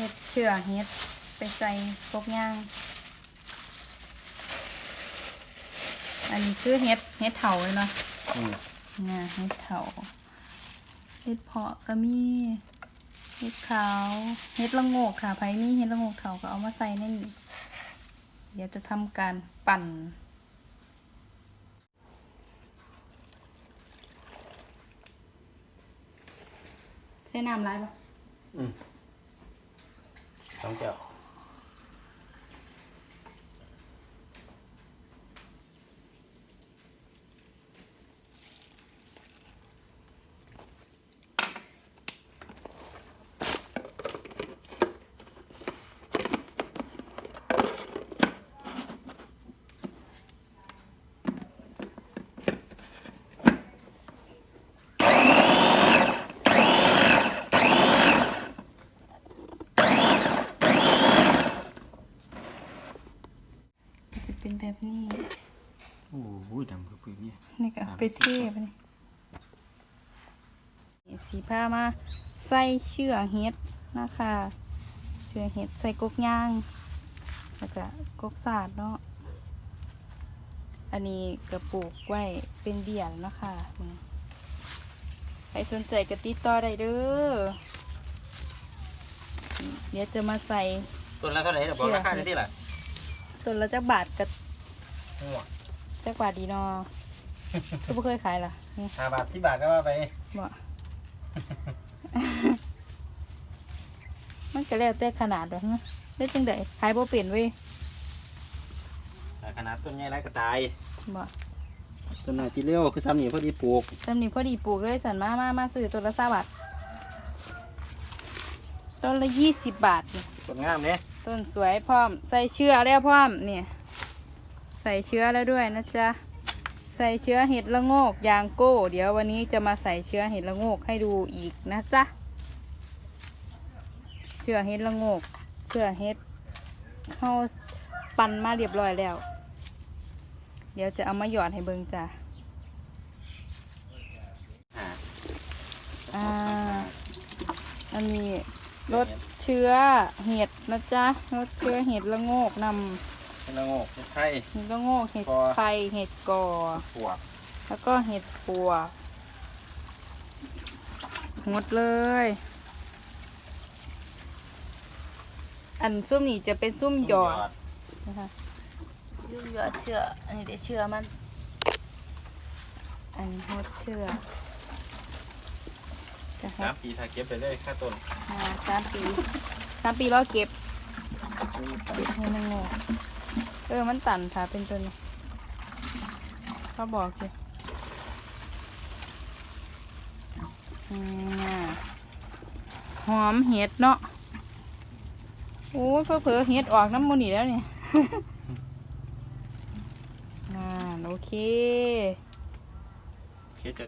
เห็ดเชื่อเห็ดไปใส่พวกย่าง อันนี้คือเห็ดเห็ดเถาเลยเนาะอืมเนี่ยเห็ดเถาเห็ดเพาะก็มีเห็ดขาวเห็ดละโงกค่ะไผมีเห็ดละโงกเถาก็เอามาใส่ในนี่เดี๋ยวจะทำการปั่นใช้น้ำไรปะอืม สอ เป็นแบบนี้โอ้โหดำคือปืนเนี่ยนี่ก็ไปเทไปนี่สีผ้ามาใส่เชือกเห็ดนะคะเชือกเห็ดใส่กกย่างแล้วก็กกสาดเนาะอันนี้กระปลูกไว้เป็นเดี่ยนเนาะคะนี่ใครสนใจก็ติดต่อได้เด้อเดี๋ยวจะมาใส่ต้นละเท่าไหร่เดี๋ยวบอกราคาได้ที่ไหน ต้นละจักบาทกับหัวจักบาทดีเนอก็ไม่เคยขายล่ะนี่ห้าบาทที่บาทก็ว่าไปบ่มันก็แล้วแต่ขนาดดอกนะได้จังไดขายบ่เป็นเว้ยแต่ขนาดต้นใหญ่ไรก็ตายบ่ต้นน้อยจีเลี้ยวคือซ้ำนี่พอดีปลูกจำนี้พอดีปลูกเลยสันมามามาซื้อต้นละสาบาทต้นละยี่สิบบาทนี่ต้นงามเนี่ย ต้นสวยพร้อม ใส่เชื้อแล้วพร้อมเนี่ยใส่เชื้อแล้วด้วยนะจ๊ะ ใส่เชื้อเห็ดละโงกยางโก้ เดี๋ยววันนี้จะมาใส่เชื้อเห็ดละโงกให้ดูอีกนะจ๊ะ เชื้อเห็ดละโงก เชื้อเห็ดเข้าปั่นมาเรียบร้อยแล้ว เดี๋ยวจะเอามาหยอดให้เบิงจ้ะอ่าอ่าอันนี้รส เชื้อเห็ดนะจ๊ะรสเชื้อเห็ดละโงกนำเป็นละโงกเป็นไข่เห็ดละโงกเห็ดกอไข่เห็ดกอปวกแล้วก็เห็ดปัวหมดเลย อันซุ่มนี่จะเป็นซุ่มหยอดนะคะซุ่มหยอดเชื่ออันนี้เดี๋ยวเชื่อมัน อันนี้หดเชื่อ จะหสามดปีถ้าเก็บไปเลยค่าต้นมาสามปีสามปีแล้วเก็บเก็บให้มันงอกเออมันตันค่ะเป็นตัวนี้เขาบอกอยู่อืมหอมเห็ดเนาะโอ้ยเผลอๆเห็ดออกน้ำมันนี่แล้วเนี่ย อ่าโอเคคิดจะ